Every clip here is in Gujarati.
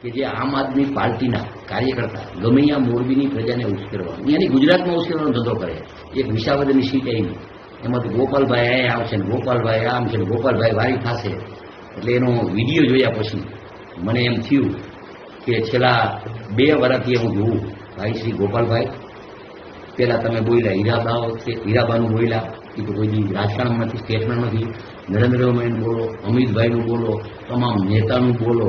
કે જે આમ આદમી પાર્ટીના કાર્યકર્તા ગમે ત્યાં મોરબીની પ્રજાને ઉશ્કેરવાનું એની ગુજરાતમાં ઉશ્કેરવાનો ધંધો કરે. એક વિસાવદરની સીટ આવી. એમાંથી ગોપાલભાઈ આ આવશે ને ગોપાલભાઈ આમ છે ને ગોપાલભાઈ વારી થશે. એટલે એનો વીડિયો જોયા પછી મને એમ થયું કે છેલ્લા બે વર્ષથી હું જોઉં. ભાઈ શ્રી ગોપાલભાઈ, પહેલાં તમે બોલ્યા હીરાબા હીરાબાનું બોલ્યા. એ તો કોઈ રાજકારણમાંથી સ્ટેટમાં નથી નરેન્દ્રભાઈનું બોલો, અમિતભાઈનું બોલો, તમામ નેતાનું બોલો.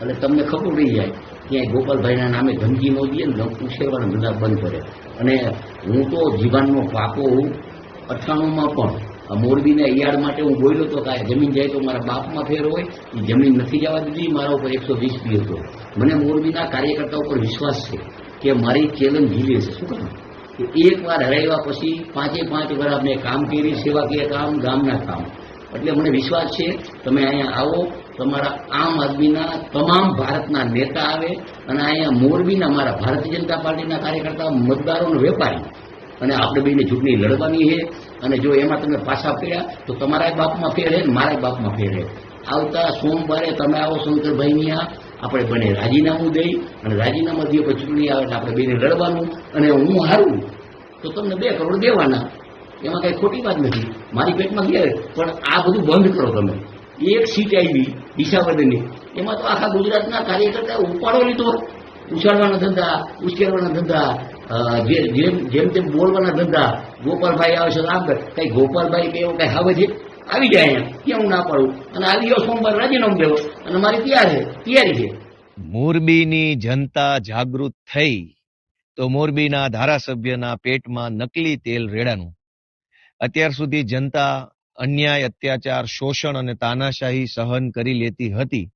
એટલે તમને ખબર પડી જાય ત્યાં ગોપાલભાઈના નામે ધમકી ન ને ઉછેરવાના ધંધા બંધ કરે અને હું તો જીવાનનો પાકો હું અઠ્ઠાણુંમાં પણ. મોરબીના યાર્ડ માટે હું બોલ્યો તો કાંઈ જમીન જાય તો મારા બાપમાં ફેર હોય એ જમીન નથી જવા દીધી, મારા ઉપર એકસો વીસ બી હતો. મને મોરબીના કાર્યકર્તા ઉપર વિશ્વાસ છે કે મારી ચેલેન્જ ઝીલી છે શું કામ? એક વાર હરાવ્યા પછી પાંચે પાંચ વાર મેં કામ કરી, સેવાકીય કામ, ગામના કામ. એટલે મને વિશ્વાસ છે, તમે અહીંયા આવો, તમારા આમ આદમીના, તમામ ભારતના નેતા આવે, અને અહીંયા મોરબીના મારા ભારતીય જનતા પાર્ટીના કાર્યકર્તા મતદારોનો વેપારી. અને આપણે બેને ચૂંટણી લડવાની છે, અને જો એમાં તમે પાછા ફેર્યા, તો તમારા બાપમાં ફેર છે ને મારા બાપમાં ફેર છે આવતા સોમવારે તમે આવો શંકરભાઈની આ આપણે બંને રાજીનામું દઈ, અને રાજીનામા દઈએ પછી ચૂંટણી આવે એટલે આપણે બેને લડવાનું, અને હું હારું. તો તમને બે કરોડ દેવાના. એમાં કઈ ખોટી વાત નથી. મારી પેટમાં ગયા પણ આ બધું બંધ કરો તમે. એક સીટ આવી દિશાવર્ધનની એમાં તો આખા ગુજરાતના કાર્યકર્તા ઉપાડો લીધો. ઉછાળવાના ધંધા, ઉશ્કેરવાના ધંધા જેમ તેમ બોલવાના ધંધા. ગોપાલભાઈ આવે છે આમ કઈ ગોપાલભાઈ કે એવો કઈ હવે છે? આવી જાય અહીંયા. કે હું ના પાડું? અને આવી ગયો સોમવાર રાજીનામું દેવો. અને મારી તૈયાર છે, તૈયારી છે. મોરબીની જનતા જાગૃત થઈ. તો મોરબીના ધારાસભ્યના પેટમાં નકલી તેલ રેડાનું. અત્યાર સુધી જનતા અન્યાય, અત્યાચાર, શોષણ અને તાનાશાહી સહન કરી લેતી હતી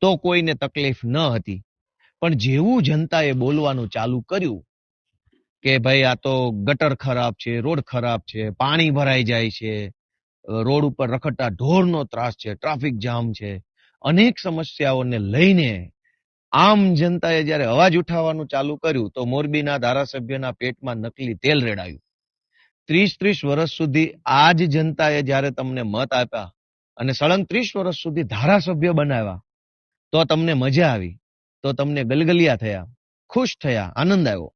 તો કોઈને તકલીફ ન હતી. પણ જેવું જનતાએ બોલવાનું ચાલુ કર્યું કે ભાઈ આ તો ગટર ખરાબ છે, રોડ ખરાબ છે, પાણી ભરાઈ જાય છે રોડ ઉપર રખડતા ઢોરનો ત્રાસ છે, ટ્રાફિક જામ છે, અનેક સમસ્યાઓને લઈને આમ જનતાએ જ્યારે અવાજ ઉઠાવવાનું ચાલુ કર્યું તો મોરબીના ધારાસભ્યના પેટમાં નકલી તેલ રેડાયું. ત્રીસ ત્રીસ વર્ષ સુધી આ જ જનતાએ જ્યારે તમને મત આપ્યા અને સળંગ વર્ષ સુધી ધારાસભ્ય બનાવ્યા, તો તમને મજા આવી, તો તમને ગલગલિયા થયા, ખુશ થયા, આનંદ આવ્યો.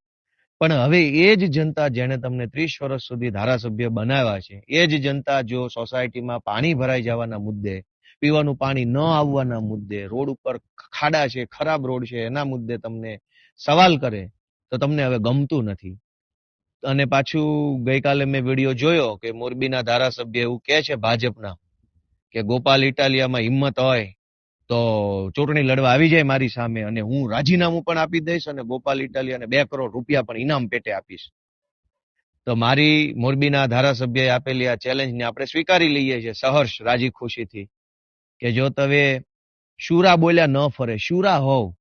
પણ હવે એ જ જનતા જેણે તમને ત્રીસ વર્ષ સુધી ધારાસભ્ય બનાવ્યા છે, એ જ જનતા જો સોસાયટીમાં પાણી ભરાઈ જવાના મુદ્દે, પીવાનું પાણી ન આવવાના મુદ્દે, રોડ ઉપર ખાડા છે, ખરાબ રોડ છે, એના મુદ્દે તમને સવાલ કરે, તો તમને હવે ગમતું નથી. અને પાછું ગઈકાલે મેં વીડિયો જોયો કે મોરબીના ધારાસભ્ય એવું કે છે ભાજપના કે ગોપાલ ઇટાલિયામાં હિંમત હોય તો ચૂંટણી લડવા આવી જાય મારી સામે અને હું રાજીનામું પણ આપી દઈશ અને ગોપાલ ઇટાલિયાને બે કરોડ રૂપિયા પણ ઇનામ પેટે આપીશ. તો મારી મોરબીના ધારાસભ્યએ આપેલી આ ચેલેન્જને આપણે સ્વીકારી લઈએ છીએ સહર્ષ રાજી ખુશીથી કે જો તમે શુરા બોલ્યા ન ફરે, શુરા હોવ,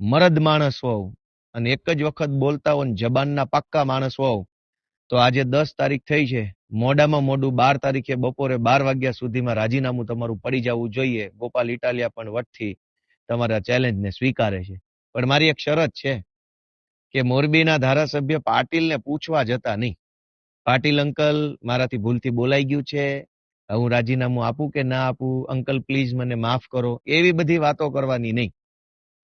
મરદ માણસ હોવ અને એક જ વખત બોલતા હો જબાનના પાક્કા માણસ હોવ, તો આજે દસ તારીખ થઈ છે. મોડામાં મોડું બાર તારીખે બપોરે બાર વાગ્યા સુધીમાં રાજીનામું તમારું પડી જવું જોઈએ. ગોપાલ ઇટાલિયા પણ વટથી તમારા ચેલેન્જને સ્વીકારે છે. પણ મારી એક શરત છે કે મોરબીના ધારાસભ્ય પાટીલને પૂછવા જતા નહીં. પાટીલ અંકલ મારાથી ભૂલથી બોલાઈ ગયું છે. હું રાજીનામું આપું કે ના આપું? અંકલ, પ્લીઝ મને માફ કરો. એવી બધી વાતો કરવાની નહીં.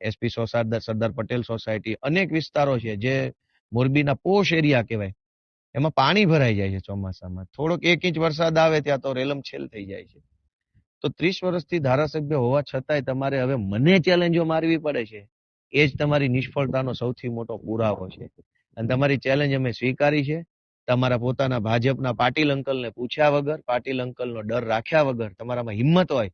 એસપી સોસાર સરદાર પટેલ સોસાયટી, અનેક વિસ્તારો છે જે મોરબીના પોશ એરિયા કહેવાય. એમાં પાણી ભરાઈ જાય છે ચોમાસામાં. થોડોક એક ઇંચ વરસાદ આવે ત્યાં તો રેલમ છેલ થઈ જાય છે. તો ત્રીસ વર્ષથી ધારાસભ્ય હોવા છતાંય તમારે હવે મને ચેલેન્જો મારવી પડે છે. એ જ તમારી નિષ્ફળતાનો સૌથી મોટો પુરાવો છે. અને તમારી ચેલેન્જ અમે સ્વીકારી છે. તમારા પોતાના ભાજપના પાટીલ અંકલને પૂછ્યા વગર, પાટીલ અંકલનો ડર રાખ્યા વગર તમારામાં હિંમત હોય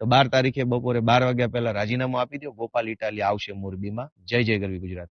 તો બાર તારીખે બપોરે બાર વાગ્યા પહેલા રાજીનામું આપી દો ગોપાલ ઇટાલી આવશે મોરબીમાં. જય જય ગરવી ગુજરાત.